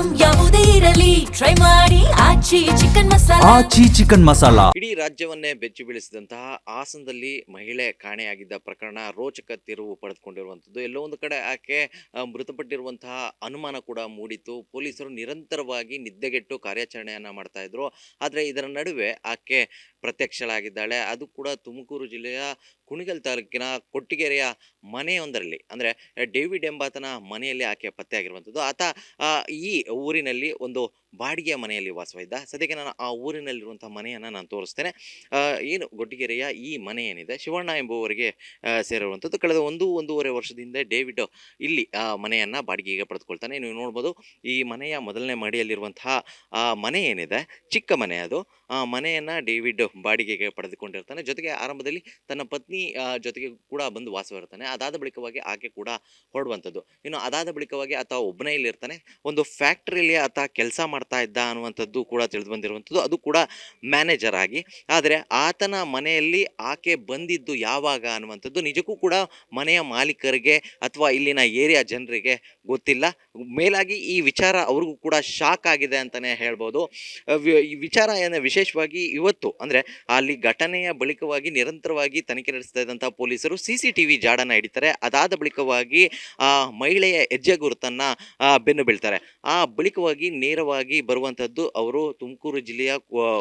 Item ಯಾವುದೇ ಇರಲಿ. Try ಮಾಡಿ. ಆಚಿ ಚಿಕನ್ ಮಸಾಲ. ಆಚಿ ಚಿಕನ್ ಮಸಾಲಾ. ಇಡೀ ರಾಜ್ಯವನ್ನೇ ಬೆಚ್ಚಿ ಬೀಳಿಸಿದಂತಹ ಹಾಸನದಲ್ಲಿ ಮಹಿಳೆ ಕಾಣೆಯಾಗಿದ್ದ ಪ್ರಕರಣ ರೋಚಕ ತಿರುವು ಪಡೆದುಕೊಂಡಿರುವಂಥದ್ದು. ಎಲ್ಲೋ ಒಂದು ಕಡೆ ಆಕೆ ಮೃತಪಟ್ಟಿರುವಂತಹ ಅನುಮಾನ ಕೂಡ ಮೂಡಿತ್ತು. ಪೊಲೀಸರು ನಿರಂತರವಾಗಿ ನಿದ್ದೆಗೆಟ್ಟು ಕಾರ್ಯಾಚರಣೆಯನ್ನ ಮಾಡ್ತಾ ಇದ್ರು. ಆದರೆ ಇದರ ನಡುವೆ ಆಕೆ ಪ್ರತ್ಯಕ್ಷಳಾಗಿದ್ದಾಳೆ. ಅದು ಕೂಡ ತುಮಕೂರು ಜಿಲ್ಲೆಯ ಕುಣಿಗಲ್ ತಾಲೂಕಿನ ಕೊಟ್ಟಿಗೆರೆಯ ಮನೆಯೊಂದರಲ್ಲಿ ಅಂದರೆ ಡೇವಿಡ್ ಎಂಬಾತನ ಮನೆಯಲ್ಲಿ ಆಕೆ ಪತ್ತೆಯಾಗಿರುವಂಥದ್ದು. ಆತ ಈ ಊರಿನಲ್ಲಿ ಒಂದು ಬಾಡಿಗೆಯ ಮನೆಯಲ್ಲಿ ವಾಸವಿದ್ದ ಸದ್ಯಕ್ಕೆ ನಾನು ಆ ಊರಿನಲ್ಲಿರುವಂಥ ಮನೆಯನ್ನು ನಾನು ತೋರಿಸ್ತೇನೆ. ಏನು ಕೊಟ್ಟಿಗೆರೆಯ ಈ ಮನೆ ಏನಿದೆ? ಶಿವಣ್ಣ ಎಂಬುವರಿಗೆ ಸೇರಿರುವಂಥದ್ದು ಕಳೆದ ಒಂದು, ಒಂದೂವರೆ ವರ್ಷದಿಂದ ಡೇವಿಡ್ ಇಲ್ಲಿ, ಆ, ಮನೆಯನ್ನು ಬಾಡಿಗೆಗೆ ಪಡೆದುಕೊಳ್ತಾನೆ. ನೀವು ನೋಡ್ಬೋದು, ಈ ಮನೆಯ ಮೊದಲನೇ ಮಡಿಯಲ್ಲಿರುವಂತಹ ಆ, ಮನೆ ಏನಿದೆ? ಚಿಕ್ಕ ಮನೆ ಅದು. ಆ ಮನೆಯನ್ನು ಡೇವಿಡ್ ಬಾಡಿಗೆಗೆ ಪಡೆದುಕೊಂಡಿರ್ತಾನೆ. ಜೊತೆಗೆ ಆರಂಭದಲ್ಲಿ ತನ್ನ ಪತ್ನಿ ಜೊತೆಗೆ ಕೂಡ ಬಂದು ವಾಸವಿರ್ತಾನೆ ಅದಾದ ಬಳಿಕವಾಗಿ ಆಕೆ ಕೂಡ ಹೊರಡುವಂಥದ್ದು. ಇನ್ನು ಅದಾದ ಬಳಿಕವಾಗಿ ಆತ ಒಬ್ಬನೇ ಇಲ್ಲಿರ್ತಾನೆ. ಒಂದು ಫ್ಯಾಕ್ಟ್ರಿಯಲ್ಲಿ ಆತ ಕೆಲಸ ಮಾಡ್ತಾ ಇದ್ದ ಅನ್ನುವಂಥದ್ದು ಕೂಡ ತಿಳಿದು ಬಂದಿರುವಂಥದ್ದು. ಅದು ಕೂಡ ಮ್ಯಾನೇಜರ್ ಆಗಿ. ಆದರೆ ಆತನ ಮನೆಯಲ್ಲಿ ಆಕೆ ಬಂದಿದ್ದು ಯಾವಾಗ ಅನ್ನುವಂಥದ್ದು ನಿಜಕ್ಕೂ ಕೂಡ ಮನೆಯ ಮಾಲೀಕರಿಗೆ ಅಥವಾ ಇಲ್ಲಿನ ಏರಿಯಾ ಜನರಿಗೆ ಗೊತ್ತಿಲ್ಲ. ಮೇಲಾಗಿ ಈ ವಿಚಾರ ಅವ್ರಿಗೂ ಕೂಡ ಶಾಕ್ ಆಗಿದೆ ಅಂತಲೇ ಹೇಳ್ಬೋದು. ವಿಚಾರ ಏನು ವಿಶೇಷವಾಗಿ ಇವತ್ತು ಅಂದರೆ ಅಲ್ಲಿ ಘಟನೆಯ ಬಳಿಕವಾಗಿ ನಿರಂತರವಾಗಿ ತನಿಖೆ ಇದ್ದಂಥ ಪೊಲೀಸರು ಸಿ ಸಿ ಟಿ ವಿ ಜಾಡನ್ನು ಹಿಡಿತಾರೆ. ಅದಾದ ಬಳಿಕವಾಗಿ, ಆ, ಮಹಿಳೆಯ ಹೆಜ್ಜೆ ಗುರುತನ್ನು ಬೆನ್ನು ಬೀಳ್ತಾರೆ. ಆ ಬಳಿಕವಾಗಿ ನೇರವಾಗಿ ಬರುವಂಥದ್ದು ಅವರು ತುಮಕೂರು ಜಿಲ್ಲೆಯ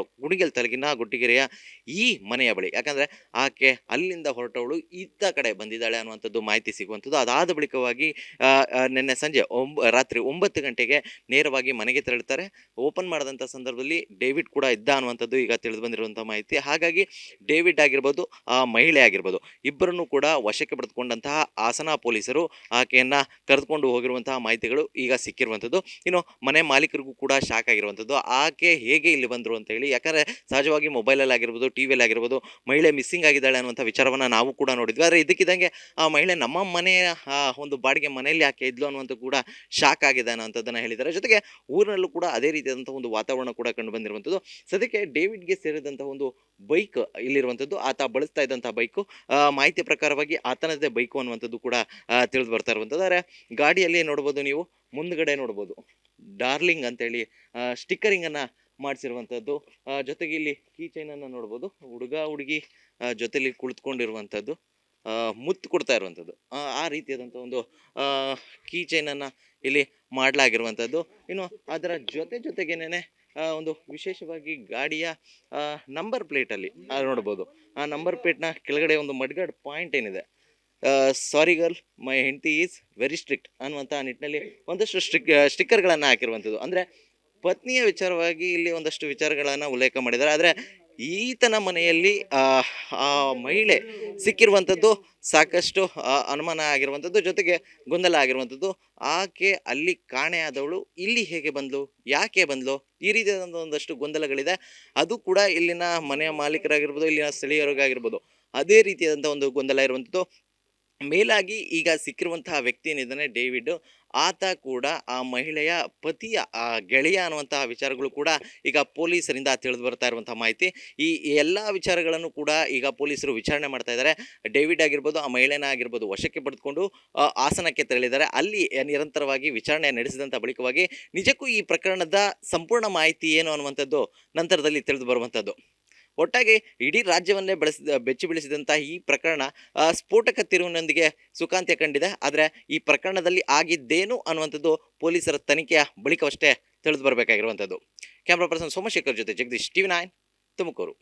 ಕುಣಿಗಲ್ ತಲಗಿನ ಗುಟ್ಟಿಗೆರೆಯ ಈ ಮನೆಯ ಬಳಿ. ಯಾಕಂದರೆ ಆಕೆ ಅಲ್ಲಿಂದ ಹೊರಟವಳು, ಇತ್ತ ಕಡೆ ಬಂದಿದ್ದಾಳೆ ಅನ್ನುವಂಥದ್ದು ಮಾಹಿತಿ ಸಿಗುವಂಥದ್ದು. ಅದಾದ ಬಳಿಕವಾಗಿ ನಿನ್ನೆ ಸಂಜೆ ಒಂಬ, ರಾತ್ರಿ ಒಂಬತ್ತು ಗಂಟೆಗೆ ನೇರವಾಗಿ ಮನೆಗೆ ತೆರಳುತ್ತಾರೆ. ಓಪನ್ ಮಾಡಿದಂಥ ಸಂದರ್ಭದಲ್ಲಿ ಡೇವಿಡ್ ಕೂಡ ಇದ್ದ ಅನ್ನುವಂಥದ್ದು ಈಗ ತಿಳಿದು ಬಂದಿರುವಂಥ ಮಾಹಿತಿ. ಹಾಗಾಗಿ ಡೇವಿಡ್ ಆಗಿರ್ಬೋದು, ಆ ಮಹಿಳೆ ಆಗಿರ್ಬೋದು. ಇಬ್ಬರನ್ನು ಕೂಡ ವಶಕ್ಕೆ ಪಡೆದುಕೊಂಡಂತಹ ಹಾಸನ ಪೊಲೀಸರು ಆಕೆಯನ್ನು ಕರೆದುಕೊಂಡು ಹೋಗಿರುವಂತಹ ಮಾಹಿತಿಗಳು ಈಗ ಸಿಕ್ಕಿರುವಂಥದ್ದು. ಇನ್ನು ಮನೆ ಮಾಲೀಕರಿಗೂ ಕೂಡ ಶಾಕ್ ಆಗಿರುವಂಥದ್ದು. ಆಕೆ ಹೇಗೆ ಇಲ್ಲಿ ಬಂದರು ಅಂತ ಹೇಳಿ, ಯಾಕಂದರೆ ಸಹಜವಾಗಿ ಮೊಬೈಲಲ್ಲಿ ಆಗಿರ್ಬೋದು, ಟಿ ವಿಯಲ್ಲಿ ಆಗಿರ್ಬೋದು, ಮಹಿಳೆ ಮಿಸ್ಸಿಂಗ್ ಆಗಿದ್ದಾಳೆ ಅನ್ನುವಂಥ ವಿಚಾರವನ್ನು ನಾವು ಕೂಡ ನೋಡಿದ್ವಿ. ಆದರೆ ಇದಕ್ಕಿದ್ದಂಗೆ ಆ ಮಹಿಳೆ ನಮ್ಮ ಮನೆಯ ಒಂದು ಬಾಡಿಗೆ ಮನೆಯಲ್ಲಿ ಆಕೆ ಇದ್ಲು ಅನ್ನುವಂಥ ಕೂಡ ಶಾಕ್ ಆಗಿದೆ ಅನ್ನೋಂಥದ್ದನ್ನು ಹೇಳಿದ್ದಾರೆ. ಜೊತೆಗೆ ಊರಿನಲ್ಲೂ ಕೂಡ ಅದೇ ರೀತಿಯಾದಂಥ ಒಂದು ವಾತಾವರಣ ಕೂಡ ಕಂಡು ಬಂದಿರುವಂಥದ್ದು. ಸದ್ಯಕ್ಕೆ ಡೇವಿಡ್ಗೆ ಸೇರಿದಂಥ ಒಂದು ಬೈಕ್ ಇಲ್ಲಿರುವಂಥದ್ದು. ಆತ ಬಳಸ್ತಾ ಇದ್ದಂಥ ಬೈಕು ಮಾಹಿತಿ ಪ್ರಕಾರವಾಗಿ ಆತನದೇ ಬೈಕು ಅನ್ನುವಂಥದ್ದು ಕೂಡ ತಿಳಿದು ಬರ್ತಾ ಇರುವಂಥದ್ದು. ಆದರೆ ಗಾಡಿಯಲ್ಲಿ ನೋಡ್ಬೋದು ನೀವು, ಮುಂದ್ಗಡೆ ನೋಡ್ಬೋದು, ಡಾರ್ಲಿಂಗ್ ಅಂತೇಳಿ ಸ್ಟಿಕ್ಕರಿಂಗನ್ನು ಮಾಡಿಸಿರುವಂಥದ್ದು. ಜೊತೆಗೆ ಇಲ್ಲಿ ಕೀ ಚೈನನ್ನು ನೋಡ್ಬೋದು, ಹುಡುಗ, ಹುಡುಗಿ ಜೊತೆಲಿ ಕುಳಿತುಕೊಂಡಿರುವಂಥದ್ದು ಮುತ್ತು ಕೊಡ್ತಾ ಇರುವಂಥದ್ದು. ಆ ರೀತಿಯಾದಂಥ ಒಂದು ಕೀ ಚೈನನ್ನು ಇಲ್ಲಿ ಮಾಡಲಾಗಿರುವಂಥದ್ದು. ಇನ್ನು ಅದರ ಜೊತೆ ಜೊತೆಗೇನೆ ಒಂದು ವಿಶೇಷವಾಗಿ ಗಾಡಿಯ ನಂಬರ್ ಪ್ಲೇಟಲ್ಲಿ ನೋಡ್ಬೋದು. ಆ ನಂಬರ್ ಪ್ಲೇಟ್ನ ಕೆಳಗಡೆ ಒಂದು ಮಡ್ಗಡ್ ಪಾಯಿಂಟ್ ಏನಿದೆ. ಸಾರಿ ಗರ್ಲ್ ಮೈ ಹೆಂಡತಿ ಈಸ್ ವೆರಿ ಸ್ಟ್ರಿಕ್ಟ್ ಅನ್ನುವಂಥ ನಿಟ್ಟಿನಲ್ಲಿ ಒಂದಷ್ಟು ಸ್ಟಿಕ್ ಸ್ಟಿಕ್ಕರ್ಗಳನ್ನು ಹಾಕಿರುವಂಥದ್ದು ಅಂದರೆ ಪತ್ನಿಯ ವಿಚಾರವಾಗಿ ಇಲ್ಲಿ ಒಂದಷ್ಟು ವಿಚಾರಗಳನ್ನು ಉಲ್ಲೇಖ ಮಾಡಿದ್ದಾರೆ. ಆದರೆ ಈತನ ಮನೆಯಲ್ಲಿ ಆ, ಮಹಿಳೆ ಸಿಕ್ಕಿರುವಂಥದ್ದು ಸಾಕಷ್ಟು ಅನುಮಾನ ಆಗಿರುವಂಥದ್ದು ಜೊತೆಗೆ ಗೊಂದಲ ಆಗಿರುವಂಥದ್ದು. ಆಕೆ ಅಲ್ಲಿ ಕಾಣೆಯಾದವಳು ಇಲ್ಲಿ ಹೇಗೆ ಬಂದಳು ಯಾಕೆ ಬಂದಳು ಈ ರೀತಿಯಾದಂಥ ಒಂದಷ್ಟು ಗೊಂದಲಗಳಿದೆ. ಅದು ಕೂಡ ಇಲ್ಲಿನ ಮನೆಯ ಮಾಲೀಕರಾಗಿರ್ಬೋದು ಇಲ್ಲಿನ ಸ್ಥಳೀಯರಿಗಾಗಿರ್ಬೋದು ಅದೇ ರೀತಿಯಾದಂಥ ಒಂದು ಗೊಂದಲ ಇರುವಂಥದ್ದು. ಮೇಲಾಗಿ ಈಗ ಸಿಕ್ಕಿರುವಂತಹ ವ್ಯಕ್ತಿ ಏನಿದ್ದಾನೆ ಡೇವಿಡ್. ಆತ ಕೂಡ ಆ ಮಹಿಳೆಯ ಪತಿಯ, ಆ ಗೆಳೆಯ ಅನ್ನುವಂತಹ ವಿಚಾರಗಳು ಕೂಡ ಈಗ ಪೊಲೀಸರಿಂದ ತಿಳಿದು ಬರ್ತಾ ಇರುವಂತಹ ಮಾಹಿತಿ. ಈ ಎಲ್ಲ ವಿಚಾರಗಳನ್ನು ಕೂಡ ಈಗ ಪೊಲೀಸರು ವಿಚಾರಣೆ ಮಾಡ್ತಾ ಇದ್ದಾರೆ. ಡೇವಿಡ್ ಆಗಿರ್ಬೋದು, ಆ ಮಹಿಳೆನ ಆಗಿರ್ಬೋದು, ವಶಕ್ಕೆ ಪಡೆದುಕೊಂಡು ಆಸನಕ್ಕೆ ತೆರಳಿದ್ದಾರೆ. ಅಲ್ಲಿ ನಿರಂತರವಾಗಿ ವಿಚಾರಣೆ ನಡೆಸಿದಂಥ ಬಳಿಕವಾಗಿ ನಿಜಕ್ಕೂ ಈ ಪ್ರಕರಣದ ಸಂಪೂರ್ಣ ಮಾಹಿತಿ ಏನು ಅನ್ನುವಂಥದ್ದು ನಂತರದಲ್ಲಿ ತಿಳಿದು ಬರುವಂಥದ್ದು. ಒಟ್ಟಾಗಿ ಇಡೀ ರಾಜ್ಯವನ್ನೇ ಬೆಳೆಸಿದ, ಬೆಚ್ಚಿ ಬೀಳಿಸಿದಂಥ ಈ ಪ್ರಕರಣ ಸ್ಫೋಟಕ ತಿರುವಿನೊಂದಿಗೆ ಸುಖಾಂತ್ಯ ಕಂಡಿದೆ. ಆದರೆ ಈ ಪ್ರಕರಣದಲ್ಲಿ ಆಗಿದ್ದೇನು ಅನ್ನುವಂಥದ್ದು ಪೊಲೀಸರ ತನಿಖೆಯ ಬಳಿಕವಷ್ಟೇ ತಿಳಿದು ಬರಬೇಕಾಗಿರುವಂಥದ್ದು. ಕ್ಯಾಮ್ರಾ ಪರ್ಸನ್ ಸೋಮಶೇಖರ್ ಜೊತೆ ಜಗದೀಶ್ ಟಿವಿ ನೈನ್ ತುಮಕೂರು.